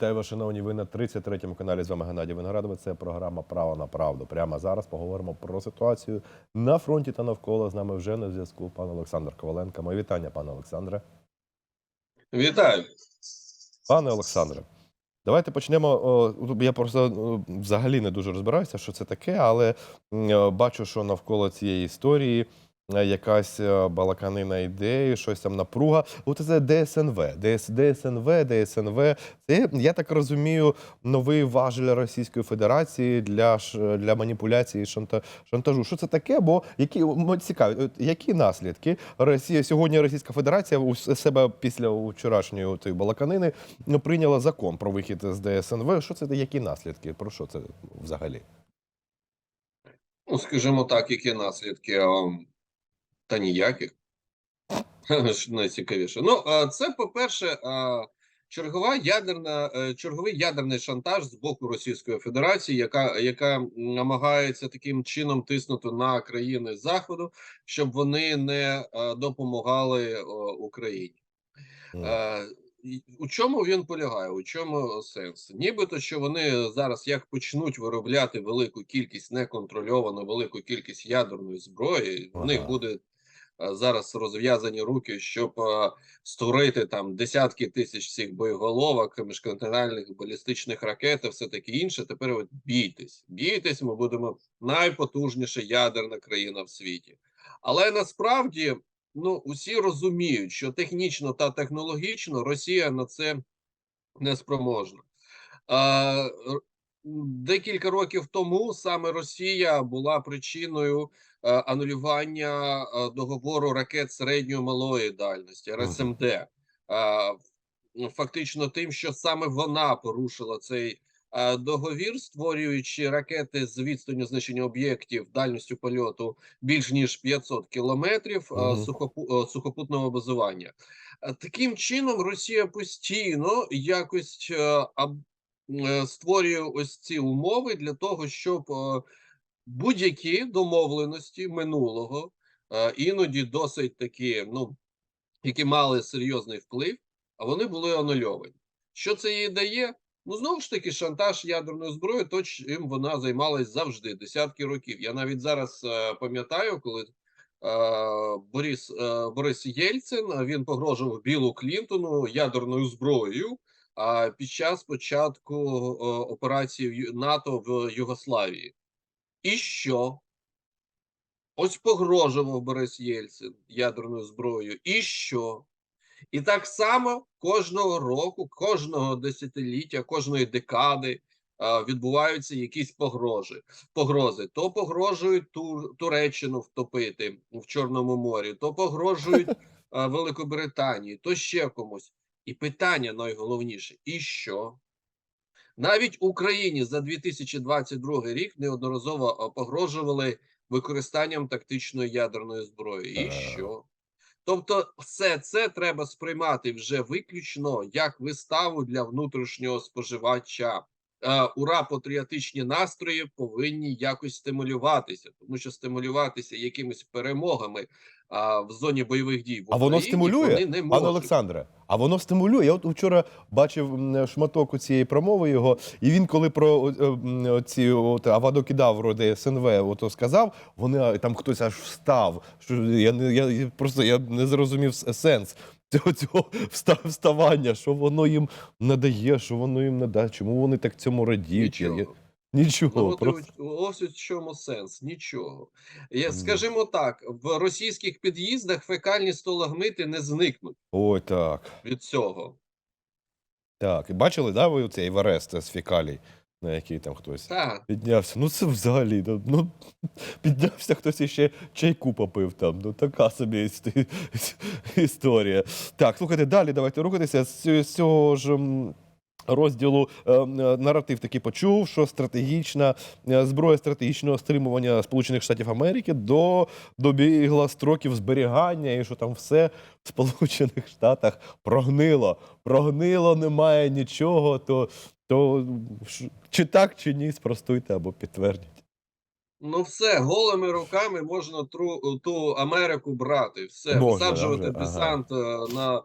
Вітаю вас, шановні. Ви на 33-му каналі. З вами Геннадій Виноградове. Це програма Право на правду. Прямо зараз поговоримо про ситуацію на фронті та навколо. З нами вже на зв'язку пан Олександр Коваленко. Моє вітання, пане Олександре. Вітаю. Пане Олександре, давайте почнемо. Я просто взагалі не дуже розбираюся, що це таке, але бачу, що навколо цієї історії якась е, балаканина ідеї, щось там напруга. От це ДСНВ, ДС, ДСНВ, ДСНВ. Це, я так розумію, новий важель Російської Федерації для, для маніпуляції шанта, шантажу. Що це таке? Бо які цікаві, які наслідки Росія сьогодні Російська Федерація у себе після вчорашньої цієї балаканини ну, прийняла закон про вихід з ДСНВ. Що це які наслідки? Про що це взагалі? Ну, скажімо так, які наслідки? Та ніяких. Найцікавіше. Ну, це, по-перше, чергова ядерна, е, черговий ядерний шантаж з боку Російської Федерації, яка, яка намагається таким чином тиснути на країни Заходу, щоб вони не е, допомагали Україні. Е, У чому він полягає? У чому сенс? Нібито що вони зараз як почнуть виробляти велику кількість неконтрольовану велику кількість ядерної зброї, в них буде зараз розв'язані руки, щоб е, створити там десятки тисяч цих боєголовок, міжконтинентальних балістичних ракет, все таке інше. Тепер от бійтесь, бійтесь, ми будемо найпотужніша ядерна країна в світі. Але насправді ну усі розуміють, що технічно та технологічно Росія на це не спроможна. А, декілька років тому саме Росія була причиною е, анулювання е, договору ракет середньої малої дальності РСМД. Е, фактично тим, що саме вона порушила цей е, договір, створюючи ракети з відстанню знищення об'єктів дальністю польоту більш ніж 500 кілометрів е, сухопу- е, сухопутного базування. Е, Таким чином, Росія постійно якось е, е, створює ось ці умови для того, щоб е, будь-які домовленості минулого, е, іноді досить такі, ну які мали серйозний вплив, а вони були анульовані. Що це їй дає? Ну знову ж таки, шантаж ядерною зброєю, то чим вона займалась завжди, десятки років. Я навіть зараз е, пам'ятаю, коли е, Борис, Борис Єльцин він погрожував Білу Клінтону ядерною зброєю. Під час початку операції НАТО в Югославії. І що? Ось погрожував Борис Єльцин ядерною зброєю. І що? І так само кожного року, кожного десятиліття, кожної декади відбуваються якісь погрози. погрози. То погрожують Тур, Туреччину втопити в Чорному морі, то погрожують Великобританії, то ще комусь. І питання найголовніше: і що? Навіть Україні за 2022 рік неодноразово погрожували використанням тактичної ядерної зброї. І що? Тобто, все це треба сприймати вже виключно як виставу для внутрішнього споживача. Ура, патріотичні настрої повинні якось стимулюватися, тому що стимулюватися якимись перемогами а, в зоні бойових дій в А воно стимулює, вони не Пане. Олександре, а воно стимулює. Я от вчора бачив шматок у цієї промови його, і він, коли про е, ці от авадокидавру ДСНВ ото сказав, вони там хтось аж встав. Що я не я, просто я не зрозумів сенс цього цього вставання, що воно їм надає, що воно їм надає, чому вони так цьому радіють. Нічого. Нічого. Ну, от, просто... ось в чому сенс. Нічого. Я, скажімо так, в російських під'їздах фекальні столагмити не зникнуть Ой, так. від цього. Так. І бачили, да, ви цей Еверест з фекалій, на який там хтось. Так. Піднявся. Ну це взагалі. Ну, ну піднявся хтось іще чайку попив там. Ну така собі іс- історія. Так, слухайте, далі давайте рухатися. З цього- з цього ж. м, Розділу е, е, наратив таки почув, що стратегічна е, зброя стратегічного стримування Сполучених Штатів Америки до добігла строків зберігання, і що там все в Сполучених Штатах прогнило. Прогнило, немає нічого. То, то чи так, чи ні, спростуйте або підтвердіть. Ну, все, голими руками можна тру, ту Америку брати. Все, Можна, висаджувати? Ага. десант е, на,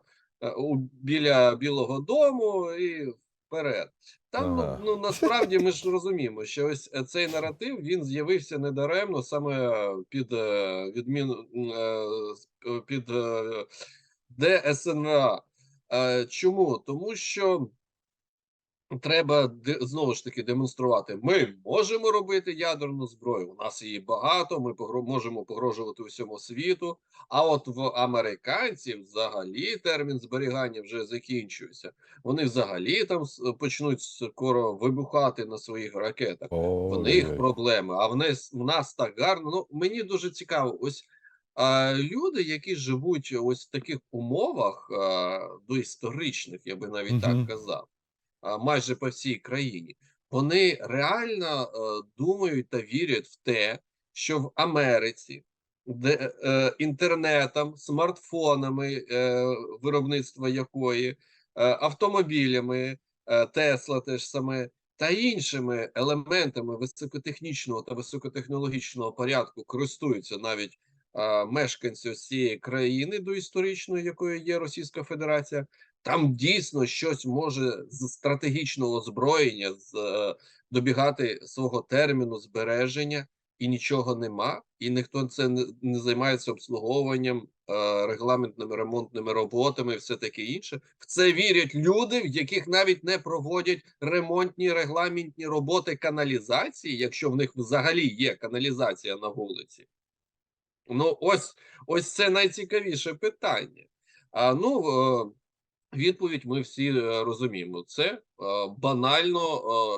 у, біля Білого Дому і вперед. Там Ага. ну, ну насправді ми ж розуміємо, що ось е, цей наратив він з'явився недаремно саме під відмін відміну е, з- е, під ДСНА. Чому? Тому що треба знову ж таки демонструвати. Ми можемо робити ядерну зброю. У нас її багато. Ми погро- можемо погрожувати усьому світу. А от в американців взагалі термін зберігання вже закінчується. Вони взагалі там почнуть скоро вибухати на своїх ракетах. В них проблеми, а в нас, в нас так гарно. Ну мені дуже цікаво. Ось а, люди, які живуть ось в таких умовах а, доісторичних, я би навіть так казав, майже по всій країні, вони реально е, думають та вірять в те, що в Америці, де е, інтернетом, смартфонами, е, виробництва якої, е, автомобілями, е, Тесла теж саме, та іншими елементами високотехнічного та високотехнологічного порядку користуються навіть е, мешканці цієї країни доісторичної, якою є Російська Федерація. Там дійсно щось може з стратегічного озброєння з, е, добігати свого терміну збереження, і нічого нема, і ніхто це не, не займається обслуговуванням, е, регламентними ремонтними роботами, і все таке інше. В це вірять люди, в яких навіть не проводять ремонтні регламентні роботи каналізації, якщо в них взагалі є каналізація на вулиці. Ну, ось ось це найцікавіше питання. А ну е, відповідь ми всі е, розуміємо. Це е, банально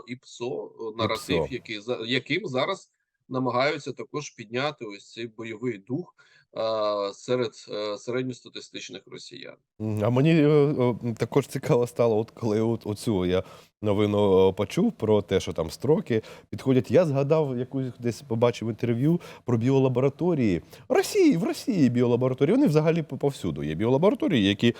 і ІПСО, е, наратив, ІПСО. який яким зараз намагаються також підняти ось цей бойовий дух е, серед е, середньостатистичних росіян. А мені е, е, також цікаво стало, от коли от, оцю я новину е, почув про те, що там строки підходять. Я згадав якусь десь побачив інтерв'ю про біолабораторії Росії, в Росії біолабораторії. Вони взагалі по- повсюду є біолабораторії, які е,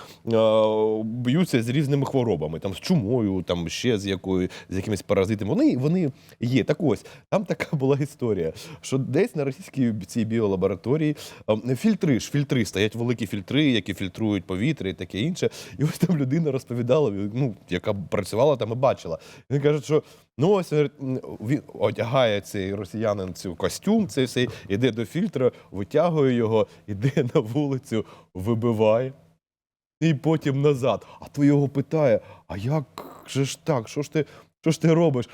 б'ються з різними хворобами, там з чумою, там ще з якою з якимись паразитами. Вони, вони є. Так ось там така була історія, що десь на російській цій біолабораторії е, фільтри ж фільтри стоять великі фільтри, які фільтрують повітря і таке інше. І ось там людина розповідала, ну яка працювала там і бачила. Він каже, що ну ось він одягає цей росіянин цю костюм, цей все, іде до фільтра, витягує його, іде на вулицю, вибиває. І потім назад. А той його питає: а як же ж так? Що ж ти? Що ж ти робиш?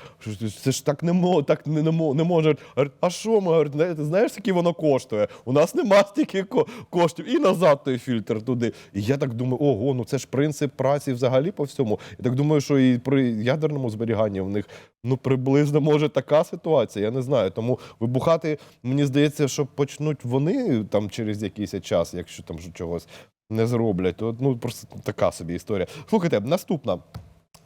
Це ж так не мо, так не, не, не може. А що ми? Говорить, знаєш, скільки воно коштує? У нас нема стільки коштів. І назад той фільтр туди. І я так думаю, ого, ну це ж принцип праці взагалі по всьому. Я так думаю, що і при ядерному зберіганні в них ну приблизно може така ситуація. Я не знаю. Тому вибухати, мені здається, що почнуть вони там через якийсь час, якщо там чогось не зроблять. То ну просто така собі історія. Слухайте, наступна.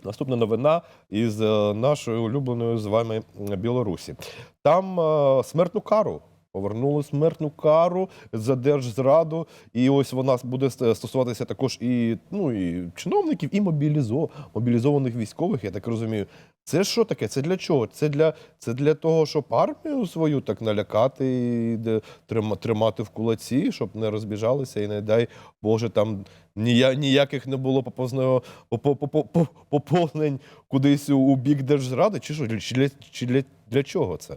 Наступна новина із нашою улюбленою з вами Білорусі. Там е, смертну кару. Повернули смертну кару за держзраду, і ось вона буде стосуватися також і, ну, і чиновників, і мобілізо, мобілізованих військових, я так розумію. Це що таке? Це для чого? Це для, це для того, щоб армію свою так налякати і тримати в кулаці, щоб не розбіжалися, і не дай Боже, там нія, ніяких не було поповзного попо- попо- по- поповнень кудись у бік держзради, чи що? Чи для, чи для, для чого це?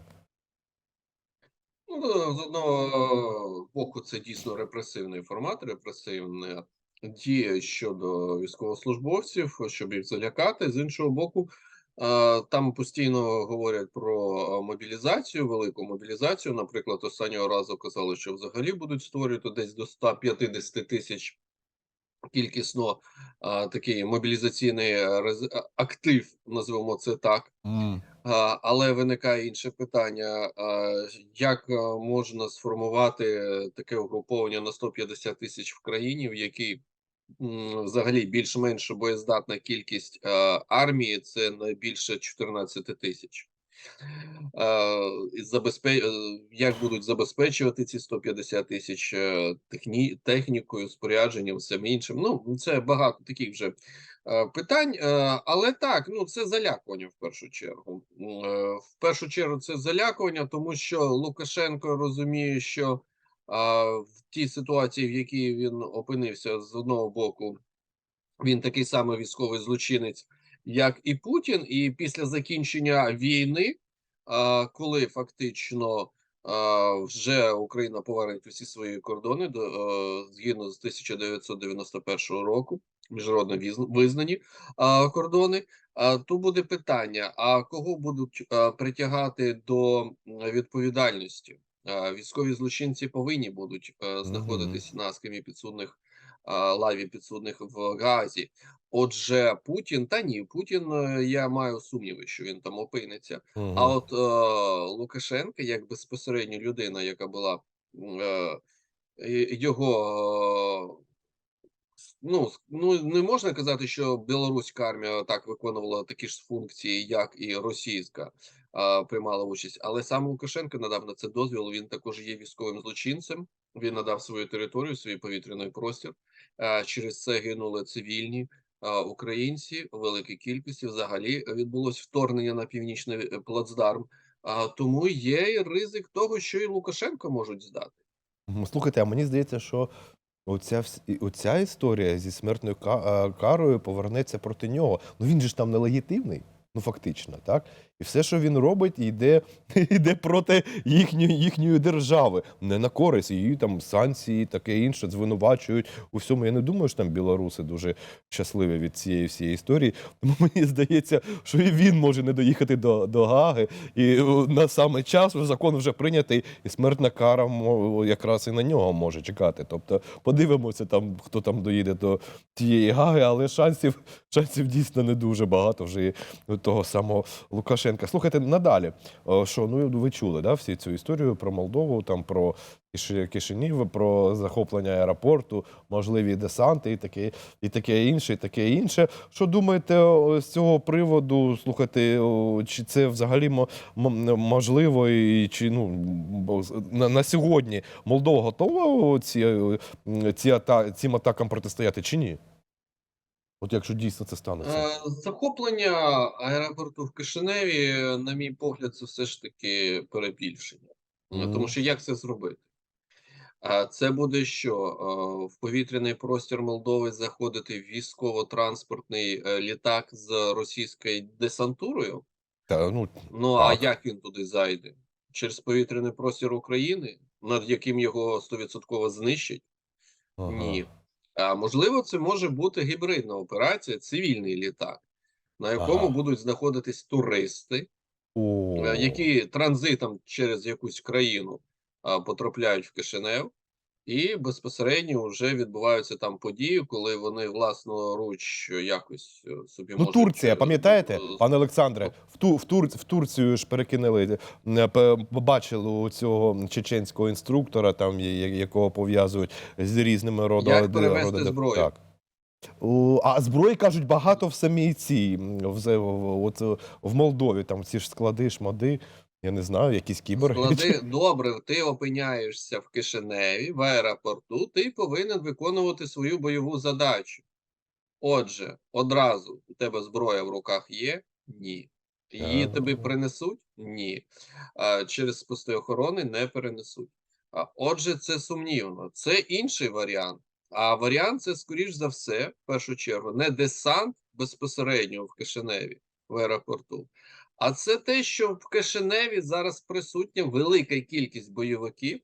Ну, з одного боку, це дійсно репресивний формат, репресивна дія щодо військовослужбовців, щоб їх залякати. З іншого боку, е, там постійно говорять про е, мобілізацію, велику мобілізацію. Наприклад, останнього разу казали, що взагалі будуть створювати десь до 150 тисяч кількісно е, такий мобілізаційний е, актив, назвемо це так. А, Але виникає інше питання: як е, можна сформувати таке угруповання на 150 тисяч в країні, в якій взагалі більш-менш боєздатна кількість е, армії це не більше 14 тисяч. Е, е, Як будуть забезпечувати ці 150 тисяч е, техні... технікою, спорядженням, всім іншим? Ну, це багато таких вже е, питань, е, але так, ну це залякування в першу чергу. Е, В першу чергу це залякування, тому що Лукашенко розуміє, що в тій ситуації, в якій він опинився, з одного боку, він такий самий військовий злочинець, як і Путін, і після закінчення війни, коли фактично вже Україна повернеть усі свої кордони до е, згідно з 1991 року, міжнародно визнані а, кордони. А, то буде питання: а кого будуть а, притягати до відповідальності? А, військові злочинці повинні будуть е, знаходитись на скам'ї підсудних а, лаві підсудних в Гаазі. Отже, Путін та ні, Путін е, я маю сумніви, що він там опиниться. Мгм. А от е, Лукашенко, як безпосередньо людина, яка була е, його. Ну, ну не можна казати, що білоруська армія так виконувала такі ж функції, як і російська а, приймала участь. Але сам Лукашенко надав на це дозвіл. Він також є військовим злочинцем. Він надав свою територію, свій повітряний простір. А, через це гинули цивільні українці великій кількості. Взагалі відбулось вторгнення на північний е, плацдарм. А, тому є ризик того, що і Лукашенко можуть здати. Слухайте, а мені здається, що оця, вс- оця історія зі смертною ка- е, карою повернеться проти нього. Ну він же ж там нелегітимний, ну фактично, так? І все, що він робить, йде, йде проти їхньої, їхньої держави, не на користь. Її там санкції, таке інше, звинувачують у всьому. Я не думаю, що там білоруси дуже щасливі від цієї всієї історії. Тому мені здається, що і він може не доїхати до, до Гаги. І на саме час закон вже прийнятий, і смертна кара якраз і на нього може чекати. Тобто подивимося, там, хто там доїде до тієї Гаги, але шансів, шансів дійсно не дуже багато вже того самого Лукашенка. Слухайте, надалі, що ну ви чули да, всі цю історію про Молдову, там про Кишинів, про захоплення аеропорту, можливі десанти і таке, і таке інше, і таке інше. Що думаєте з цього приводу? Слухайте, чи це взагалі можливо, і чи ну на, на сьогодні Молдова готова ці, е, ці ата, цим атакам протистояти чи ні? От якщо дійсно це станеться. Е, Захоплення аеропорту в Кишиневі, на мій погляд, це все ж таки перебільшення. Е, Мгм. Тому що як це зробити? Це буде що? Е, В повітряний простір Молдови заходити військово-транспортний е, літак з російською десантурою. Та, ну, Ну а Так. як він туди зайде? Через повітряний простір України, над яким його 100% знищать? ага. Ні. А можливо, це може бути гібридна операція, цивільний літак, на якому Ага. будуть знаходитись туристи, О, е, які транзитом через якусь країну а, потрапляють в Кишинев, і безпосередньо вже відбуваються там події, коли вони власноруч якось е, собі Ну, можуть... Турція, е, пам'ятаєте, пане Олександре, в, Ту, в, Тур, в Турцію ж перекинули, е, побачили у цього чеченського інструктора, там, якого пов'язують з різними родами. Як перевезти зброю? Так. А зброї кажуть багато в самій цій в, от, в Молдові. Там ці ж склади, шмади. Я не знаю, якісь кіборги. Склади добре, ти опиняєшся в Кишиневі, в аеропорту, ти повинен виконувати свою бойову задачу. Отже, одразу у тебе зброя в руках є? Ні. Її тобі принесуть? Ні. А, через пости охорони не перенесуть. А, отже, це сумнівно. Це інший варіант. А варіант це, скоріш за все, в першу чергу, не десант безпосередньо в Кишиневі в аеропорту, а це те, що в Кишиневі зараз присутня велика кількість бойовиків,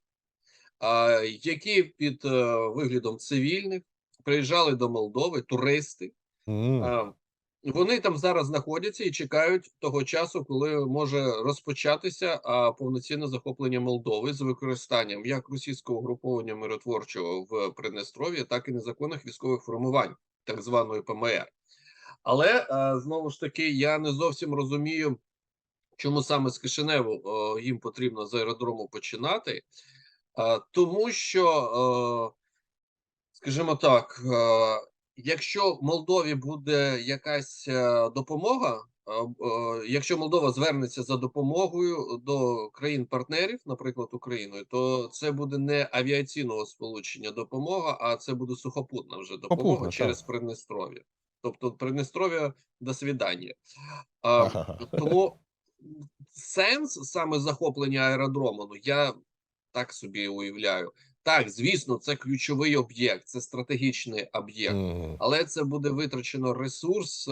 які під е, виглядом цивільних приїжджали до Молдови, туристи. А, Вони там зараз знаходяться і чекають того часу, коли може розпочатися повноцінне захоплення Молдови з використанням як російського угруповання миротворчого в Приднестров'ї, так і незаконних військових формувань, так званої ПМР. Але знову ж таки я не зовсім розумію, чому саме з Кишиневу о, їм потрібно з аеродрому починати, а, тому що, е, скажімо так, е, якщо Молдові буде якась е, допомога, е, е, якщо Молдова звернеться за допомогою до країн-партнерів, наприклад, Україною, то це буде не авіаційного сполучення допомога, а це буде сухопутна вже допомога Сухопутна, через так. Приднестров'я. Тобто Приднестров'я до свідання. А, тому сенс саме захоплення аеродрому, ну я так собі уявляю. Так, звісно, це ключовий об'єкт, це стратегічний об'єкт. Але це буде витрачено ресурс е,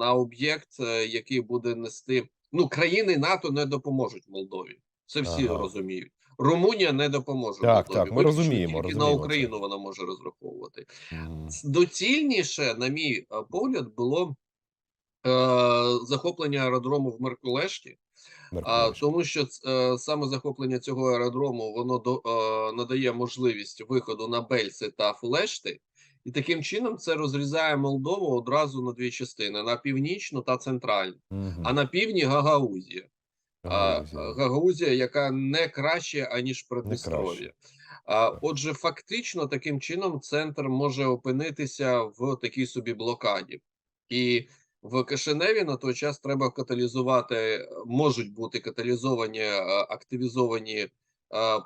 на об'єкт, е, який буде нести. Ну, країни НАТО не допоможуть Молдові. Це всі Ага. розуміють. Румунія не допоможе Так, Молдові. так, ми розуміємо, Тільки розуміємо на це. Україну вона може розраховувати. Ц- Доцільніше, на мій е, погляд, було захоплення аеродрому в Меркулешті. А, тому що е, саме захоплення цього аеродрому воно до, е, надає можливість виходу на Бельси та Флешти, і таким чином це розрізає Молдову одразу на дві частини: на північну та центральну. Мгм. А на півдні Гагаузія. Гагаузія. а, Гагаузія, яка не краще аніж Придністров'я. отже, фактично, таким чином центр може опинитися в такій собі блокаді, і в Кишиневі на той час треба каталізувати, можуть бути каталізовані, е, активізовані е,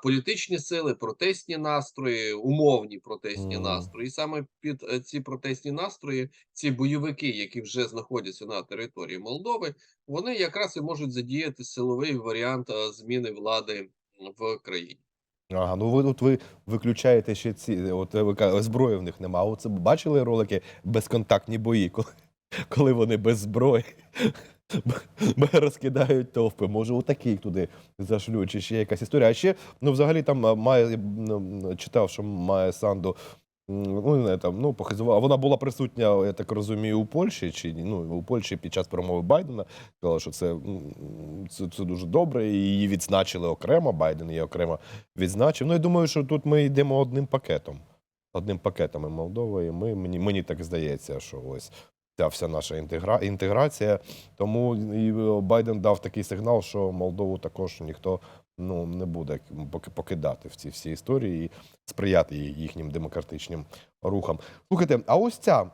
політичні сили, протестні настрої, умовні протестні Мгм. настрої. І саме під е, ці протестні настрої, ці бойовики, які вже знаходяться на території Молдови, вони якраз і можуть задіяти силовий варіант зміни влади в країні. Ага, ну ви тут ви виключаєте ще ці, от ви зброї в них нема. А оце бачили ролики безконтактні бої, коли, коли вони без зброї розкидають товпи. Може, отакі туди зашлють, чи ще якась історія. А ще, ну, взагалі, там має ну, читав, що має Санду. Ну, не знаю, там, ну, похизувала. Вона була присутня, я так розумію, у Польщі, чи ну, у Польщі під час промови Байдена. Сказала, що це, це, це дуже добре, і її відзначили окремо. Байден її окремо відзначив. Ну, я думаю, що тут ми йдемо одним пакетом. Одним пакетом і Молдова, і ми, мені, мені так здається, що ось ця вся наша інтегра, інтеграція. Тому і е, Байден дав такий сигнал, що Молдову також ніхто ну, не буде покидати в ці всі історії і сприяти їхнім демократичним рухам. Слухайте, а ось ця.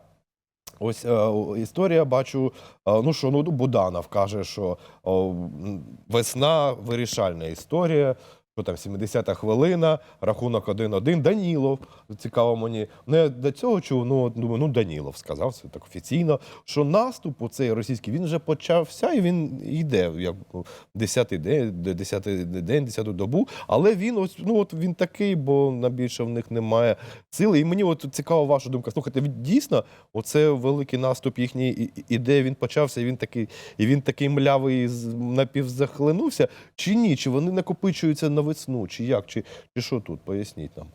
Ось е, історія бачу. е, ну що ну Буданов каже, що м, весна вирішальна історія. Що там 70-та хвилина, рахунок 1-1. Данілов. Цікаво мені. Ну, я до цього чув, ну думаю, ну Данілов сказав це так офіційно, що наступ у цей російський він вже почався і він йде як ну, 10-й день, 10-й день, 10-ту добу. Але він ось ну от він такий, бо на більше в них немає сили. І мені от цікава ваша думка. Слухайте, дійсно, оце великий наступ їхній іде. Він почався, і він такий, і він такий млявий напівзахлинувся. Чи ні? Чи вони накопичуються на весну? Чи як? Чи, чи що тут? Поясніть нам.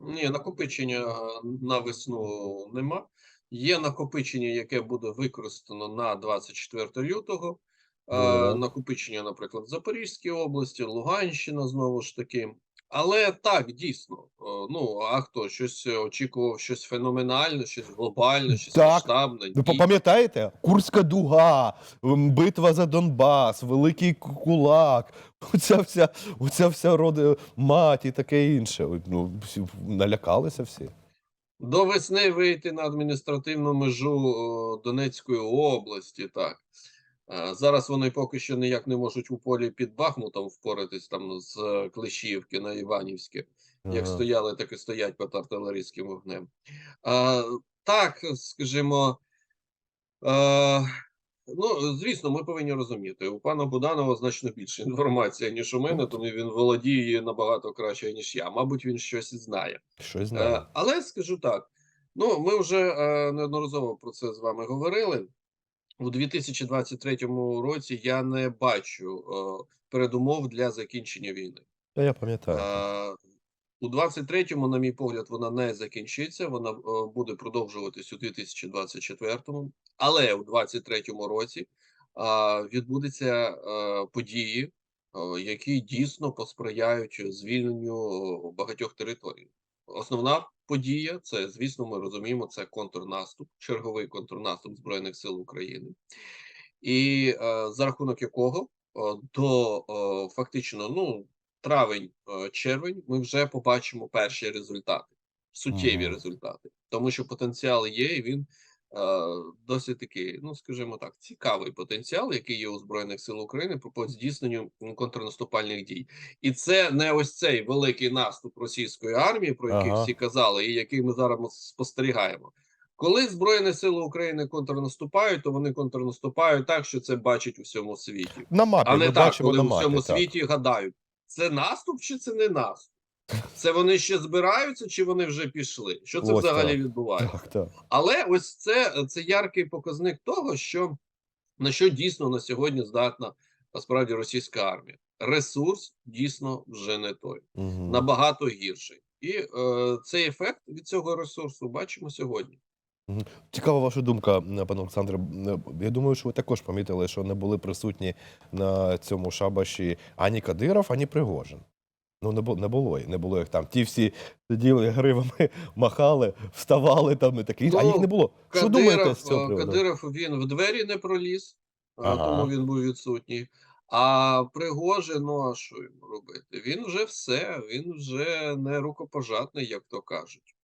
Ні, накопичення е, на весну нема. Є накопичення, яке буде використано на 24 лютого. Mm накопичення, наприклад, в Запорізькій області, Луганщина знову ж таки. Але так, дійсно. е, Ну, а хто щось очікував, щось феноменальне, щось глобальне, щось Так. масштабне. Ви пам'ятаєте? Курська дуга, битва за Донбас, Великий Кулак, оця вся, оця вся роди мать і таке інше. Ну, всі налякалися всі. До весни вийти на адміністративну межу Донецької області, так. Е, Зараз вони поки що ніяк не можуть у полі під Бахмутом впоратись там з е, Клещіївки на Іванівське. Як стояли, так і стоять під артилерійським вогнем. А, так, скажімо, е, ну, звісно, ми повинні розуміти, у пана Буданова значно більше інформації, ніж у мене, тому він володіє набагато краще, ніж я. Мабуть, він щось і знає. Щось знаю. Е, але скажу так: ну, ми вже е, неодноразово про це з вами говорили. У 2023 році я не бачу е, передумов для закінчення війни. Я пам'ятаю. Е, у 23-му, на мій погляд, вона не закінчиться. Вона е, буде продовжуватись у 2024-му. Але у 23-му році е, відбудуться е, події, е, які дійсно посприяють звільненню багатьох територій. Основна подія це, звісно, ми розуміємо, це контрнаступ, черговий контрнаступ Збройних сил України, і е, за рахунок якого е, до е, фактично ну травень, е, червень, ми вже побачимо перші результати, суттєві Мгм. результати, тому що потенціал є, і він досить такий, ну скажімо так, цікавий потенціал, який є у збройних сил України по- здійсненню контрнаступальних дій, і це не ось цей великий наступ російської армії, про який Ага. всі казали, і який ми зараз спостерігаємо. Коли Збройні сили України контрнаступають, то вони контрнаступають так, що це бачать у всьому світі. На мапі А не ми так, бачимо коли на у всьому так. світі гадають, це наступ чи це не наступ. Це вони ще збираються, чи вони вже пішли? Що це Ось взагалі так. відбувається? Так, так. Але ось це, це яркий показник того, що на що дійсно на сьогодні здатна насправді російська армія. Ресурс дійсно вже не той, Мгм. набагато гірший. І е, цей ефект від цього ресурсу бачимо сьогодні. Цікава ваша думка, пане Олександре. Я думаю, що ви також помітили, що не були присутні на цьому шабаші ані Кадиров, ані Пригожин. Ну, не було, не було, не було їх там. Ті всі сиділи гривами, махали, вставали там і таке інше, а Ну, їх не було. Що думаєте з цього е, приводу? Кадиров він в двері не проліз, е, Ага. тому він був відсутній. А Пригожин, ну а що йому робити? Він вже все, він вже не рукопожатний, як то кажуть.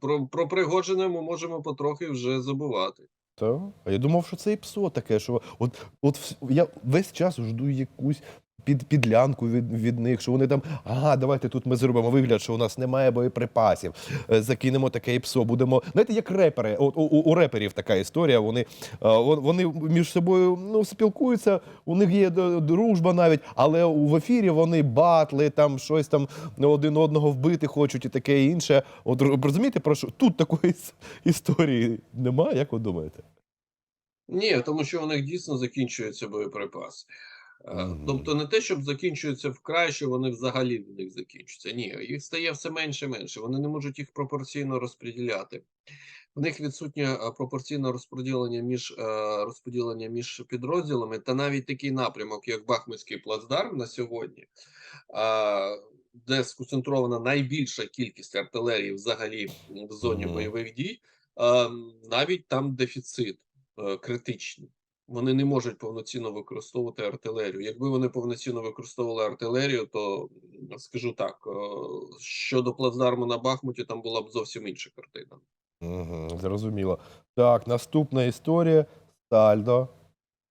Про, про Пригожина ми можемо потрохи вже забувати. Та? А я думав, що це і псо таке, що от, от я весь час жду якусь під, підлянку від, від них, що вони там, ага, давайте тут ми зробимо вигляд, що у нас немає боєприпасів, е, закинемо таке і псо, будемо. Знаєте, як репери, от, у, у, реперів така історія, вони, е, вони між собою ну, спілкуються, у них є дружба навіть, але в ефірі вони батли, там щось там один одного вбити хочуть і таке інше. От розумієте, про що? Тут такої історії немає, як ви думаєте? Ні, тому що у них дійсно закінчуються боєприпаси. Е, Тобто не те, щоб закінчуються вкрай, що вони взагалі в них закінчуються. Ні, їх стає все менше і менше. Вони не можуть їх пропорційно розподіляти. В них відсутнє е, пропорційне розподілення між е, розподілення між підрозділами, та навіть такий напрямок, як Бахмутський плацдарм на сьогодні, де сконцентрована найбільша кількість артилерії взагалі в зоні бойових дій, е, навіть там дефіцит критичний. Вони не можуть повноцінно використовувати артилерію. Якби вони повноцінно використовували артилерію, то скажу так: щодо плацдарму на Бахмуті, там була б зовсім інша картина. Угу, зрозуміло. Так, наступна історія. Сальдо.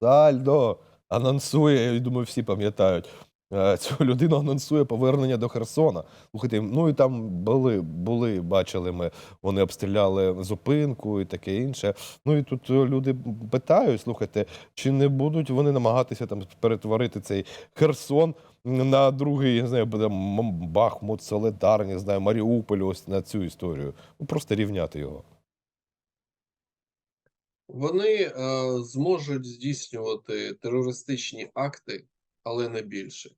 Сальдо анонсує, я думаю, всі пам'ятають. Е, Цю людину анонсує повернення до Херсона. Слухайте, ну і там були, були, бачили ми, вони обстріляли зупинку і таке інше. Ну і тут е, люди питають: слухайте, чи не будуть вони намагатися там перетворити цей Херсон на другий, я не знаю, буде Бахмут, Соледар, не знаю, Маріуполь, ось на цю історію. Ну просто рівняти його. Вони е, зможуть здійснювати терористичні акти, але не більше.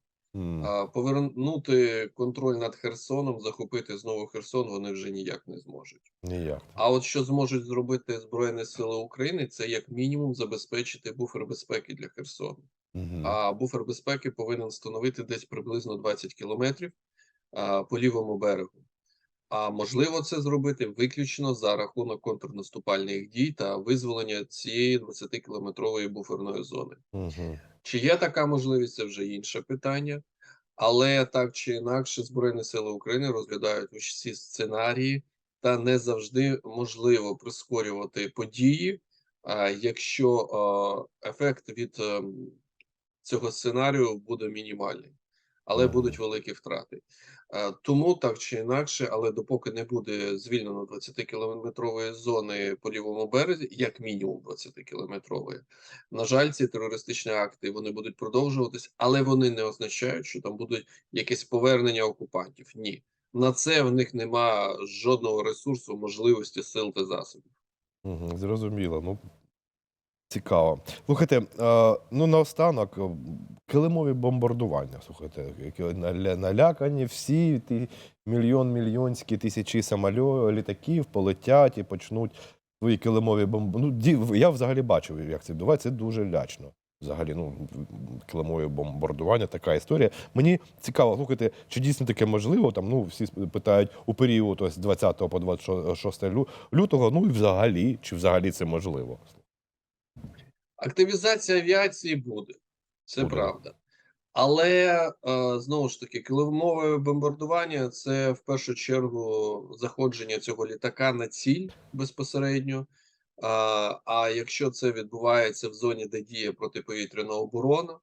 Повернути контроль над Херсоном, захопити знову Херсон, вони вже ніяк не зможуть. Ніяк. А от що зможуть зробити Збройні Сили України, це як мінімум забезпечити буфер безпеки для Херсону. Мгм. А буфер безпеки повинен становити десь приблизно 20 кілометрів по лівому берегу. А можливо це зробити виключно за рахунок контрнаступальних дій та визволення цієї 20-кілометрової буферної зони. Мгм. Чи є така можливість, це вже інше питання. Але так чи інакше, Збройні Сили України розглядають усі сценарії, та не завжди можливо прискорювати події, якщо ефект від ем, цього сценарію буде мінімальний, але будуть великі втрати. Е, Тому так чи інакше, але допоки не буде звільнено 20-кілометрової зони по лівому березі, як мінімум 20-кілометрової, на жаль, ці терористичні акти вони будуть продовжуватись, але вони не означають, що там будуть якесь повернення окупантів. Ні, на це в них нема жодного ресурсу, можливості, сил та засобів. Зрозуміло. Ну, цікаво. Слухайте, е, ну наостанок, е, килимові бомбардування. Слухайте, які налякані всі ті мільйон мільйонські тисячі самольотів, літаків полетять і почнуть свої килимові бомби. Ну, я взагалі бачив, як це відбувається. Це дуже лячно. Взагалі, ну, килимові бомбардування, така історія. Мені цікаво, слухайте, чи дійсно таке можливо? Там, ну, всі питають у період ось, 20 по 26 лютого, ну і взагалі, чи взагалі це можливо? Активізація авіації буде, це Буде. правда. Але е, знову ж таки, килимове бомбардування це в першу чергу заходження цього літака на ціль безпосередньо. А, а якщо це відбувається в зоні, де діє протиповітряна оборона,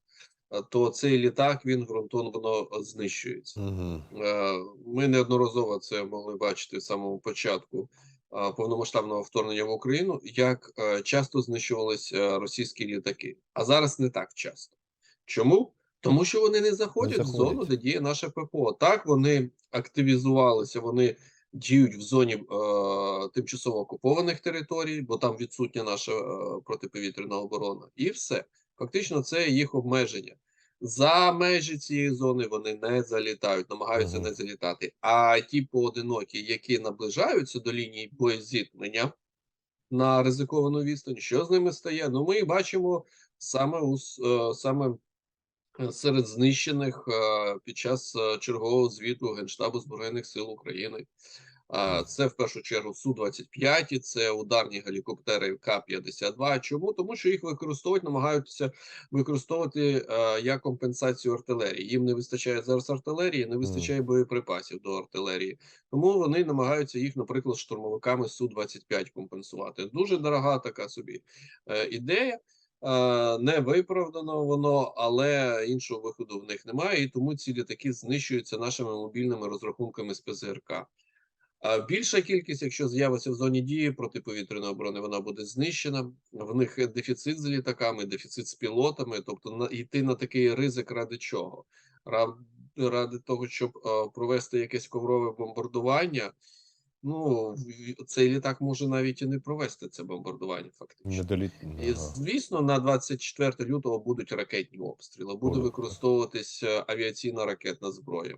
е, то цей літак він ґрунтовно знищується. Угу. Е, Ми неодноразово це могли бачити з самого початку е, повномасштабного вторгнення в Україну, як е, часто знищувались е, російські літаки. А зараз не так часто. Чому? Тому що вони не заходять в заходять. зону, де діє наше ППО. Так, вони активізувалися, вони діють в зоні е, тимчасово окупованих територій, бо там відсутня наша е, протиповітряна оборона, і все. Фактично, це їх обмеження. За межі цієї зони вони не залітають, намагаються не залітати. А ті поодинокі, які наближаються до лінії боєзіткнення на ризиковану відстань, що з ними стає? Ну, ми бачимо саме у е, саме е, серед знищених е, під час чергового звіту Генштабу Збройних сил України. А, Це в першу чергу Су-25, це ударні гелікоптери К-52. Чому? Тому що їх використовують, намагаються використовувати е, як компенсацію артилерії. Їм не вистачає зараз артилерії, не вистачає боєприпасів до артилерії. Тому вони намагаються їх, наприклад, штурмовиками Су-25 компенсувати. Дуже дорога така собі е, ідея. Е, Не виправдано воно, але іншого виходу в них немає, і тому ці літаки знищуються нашими мобільними розрахунками з ПЗРК. А більша кількість, якщо з'явиться в зоні дії протиповітряної оборони, вона буде знищена. В них дефіцит з літаками, дефіцит з пілотами. Тобто, на йти на такий ризик ради чого? Ра- Ради того, щоб е, провести якесь коврове бомбардування. Ну, цей літак може навіть і не провести це бомбардування, фактично. Недоліт... І звісно, на 24 лютого будуть ракетні обстріли, буде використовуватись е, авіаційна ракетна зброя,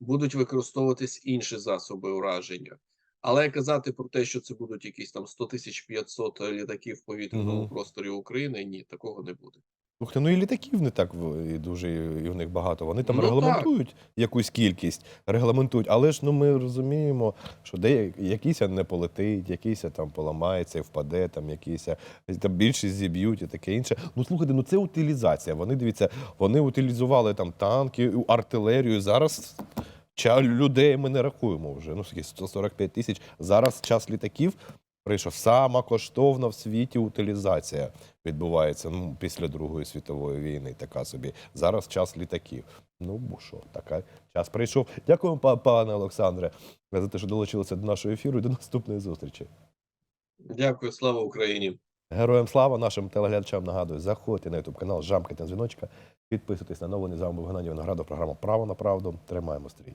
будуть використовуватись інші засоби ураження. Але казати про те, що це будуть якісь там 100 тисяч 500 літаків в повітряному Мгм. просторі України, ні, такого не буде. Слухайте, ну і літаків не так і дуже і в них багато. Вони там Ну, регламентують якусь кількість, регламентують, але ж ну ми розуміємо, що де якийсь не полетить, якийсь там поламається і впаде, там якийсь там більшість зіб'ють і таке інше. Ну слухайте, ну це утилізація. Вони дивіться, вони утилізували там танки, артилерію. Зараз людей ми не рахуємо вже. Ну скільки 145 тисяч. Зараз час літаків. Прийшов сама коштовна в світі утилізація відбувається ну, після Другої світової війни. Така собі. Зараз час літаків. Ну, бо що, така час прийшов. Дякуємо, пане Олександре, за те, що долучилися до нашого ефіру і до наступної зустрічі. Дякую, слава Україні! Героям слава нашим телеглядачам нагадую, заходьте на ютуб канал, жамкайте на дзвіночка, підписуйтесь на новини. З вами Геннадій Виноградов, програма Право на правду. Тримаємо стрій.